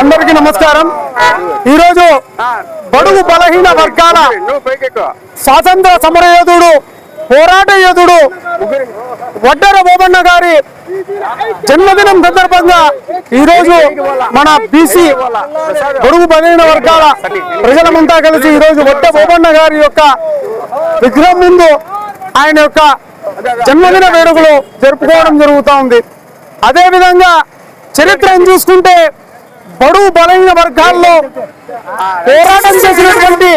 అందరికీ నమస్కారం. ఈరోజు బడుగు బలహీన వర్గాల స్వాతంత్ర సమరయోధుడు పోరాట యోధుడు వడ్డర బోబన్న గారి జన్మదినం సందర్భంగా ఈరోజు మన బీసీ బడుగు బలహీన వర్గాల ప్రజలమంతా కలిసి ఈరోజు వడ్డ బోబన్న గారి యొక్క విగ్రహం ముందు ఆయన యొక్క జన్మదిన వేడుకలు జరుపుకోవడం జరుగుతూ ఉంది. అదే విధంగా చరిత్రను చూసుకుంటే బడుగు బలహీన వర్గాల్లో పోరాటం చేసినటువంటి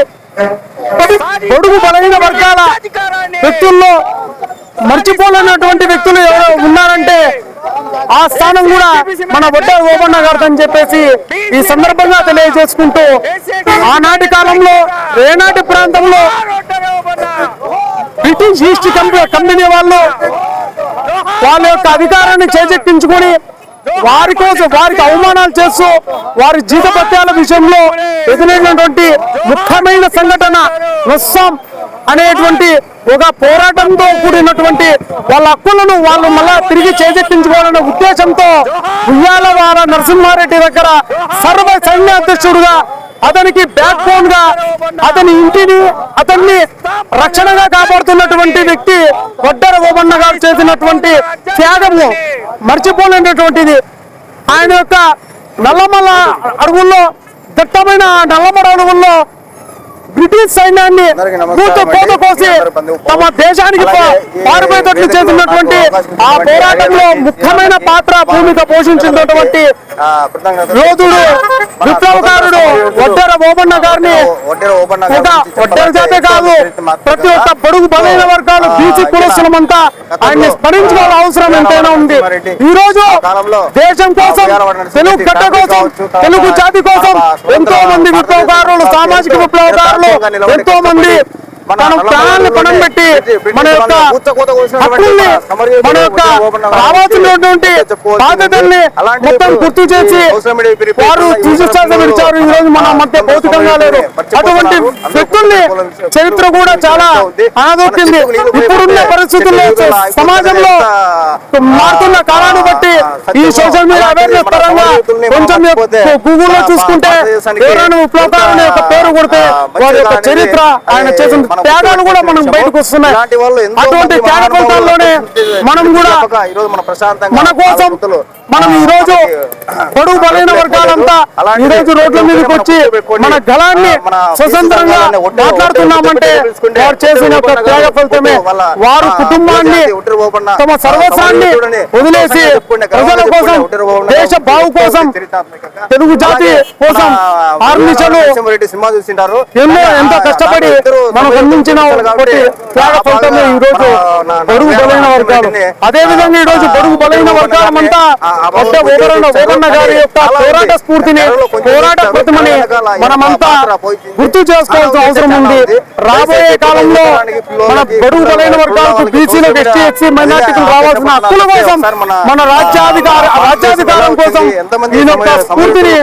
బడుగు బలహీన వర్గాల వ్యక్తుల్లో మర్చిపోలేనటువంటి వ్యక్తులు ఎవరో ఉన్నారంటే ఆ స్థానం కూడా మన బొడ్డ ఓబన్న గారు చెప్పేసి ఈ సందర్భంగా తెలియజేసుకుంటూ ఆనాటి కాలంలో రేనాటి ప్రాంతంలో బ్రిటిష్ ఈస్ట్ కంపెనీ కంపెనీ వాళ్ళు వాళ్ళ యొక్క అధికారాన్ని చేజెక్కించుకొని వారి కోసం వారికి అవమానాలు చేస్తూ వారి జీతపత్యాల విషయంలో ఎదురైనటువంటి ముఖ్యమైన సంఘటన నొస్సాం అనేటువంటి ఒక పోరాటంతో కూడినటువంటి వాళ్ళ హక్కులను వాళ్ళు మళ్ళా తిరిగి చేజెక్కించుకోవాలనే ఉద్దేశంతో ఉయ్యాల వార నరసింహారెడ్డి దగ్గర సర్వ సైన్యాధ్యక్షుడుగా అతనికి బ్యాక్ బోన్గా అతని ఇంటిని అతన్ని రక్షణగా కాపాడుతున్నటువంటి వ్యక్తి వడ్డర ఓమన్న గారు చేసినటువంటి త్యాగము. మర్చిపోలేనటువంటిది ఆయన యొక్క నల్లమల అడవుల్లో దట్టమైన నల్లమల అడవుల్లో బ్రిటిష్ సైన్యాన్ని కూత కోసి తమ దేశానికి పారిపోయేటట్లు చేసినటువంటి ఆ పోరాటంలో ముఖ్యమైన పాత్ర భూమిక పోషించినటువంటి. యోధుడు విప్లవకారుడు వడ్డెర ఓబన్న గారిని వడ్డెర చెప్పాలంటే కాదు ప్రతి ఒక్క. బడుగు బలైన వర్గాలు బీసీ కులస్తులమంతా ఆయన్ని స్మరించుకోవాల్సిన అవసరం ఎంతైనా ఉంది ఈ రోజు దేశం కోసం తెలుగు గడ్డ కోసం తెలుగు జాతి కోసం ఎంతో మంది విప్లవకారులు సామాజిక విప్లవకారులు ఎంతో మంది మన ప్రాణాలను పణం పెట్టి మన యొక్క మన యొక్క చెప్పుకోవాల్సింది. బాధ్యతల్ని మొత్తం గుర్తు చేసి వారు విడిచారు ఈ రోజు మన మధ్య భౌతికంగా లేరు. అటువంటి వ్యక్తుల్ని. చరిత్ర కూడా చాలా. అనదొక్కింది ఇప్పుడున్న పరిస్థితుల్లో. సమాజంలో మారుతున్న కాలాన్ని బట్టి ఈ సోషల్ మీడియా అవేర్నెస్ మన పరంగా మనం కొంచెం గూగుల్లో మన చూసుకుంటే విప్లవకారుని యొక్క పేరు కొడితే వారి యొక్క చరిత్ర ఆయన చేసిన మనం త్యాగాలు కూడా గుర్తించాము. బయటకు వస్తున్నాయి అటువంటి త్యాగ ఫలితాల్లోనే మనం కూడా మన మన కోసం మనం ఈ రోజు బడుగు బలైన వర్గాలంతా ఈ రోజు రోడ్ల మనం మీదకి వచ్చి మన గళాన్ని మన స్వతంత్రంగా మాట్లాడుతున్నామంటే వారు చేసిన ఒడ్డు త్యాగ ఫలితమే వారు కుటుంబాన్ని తమ సర్వస్వాన్ని వదిలేసి ప్రజల చెప్పుకునే కోసం బావు కోసం. తెలుగు జాతి కోసం ఆర్మిషలు సినిమా చూసింటారు ఎన్నో ఎంతో కష్టపడి మనకు అందించిన త్యాగ ఫలితమే ఈ రోజు బడుగు బలైన వర్గాలు అదే విధంగా ఈ రోజు బడుగు బలైన వర్గాలమంతా వడ్డ ఓబరన్న ఓబన్న గారి యొక్క పోరాట స్ఫూర్తిని పోరాట ప్రతిమని మనమంతా గుర్తు చేసుకోవాల్సిన అవసరం ఉంది రాబోయే కాలంలో మన బడుగు బలైన వర్గాలకు బీసీలకు ఎస్టీ ఎస్సీ మైనార్టీలకు రావాల్సిన హక్కుల కోసం మన రాజ్యాధికార రాజ్యాధికారం కోసం యొక్క స్ఫూర్తిని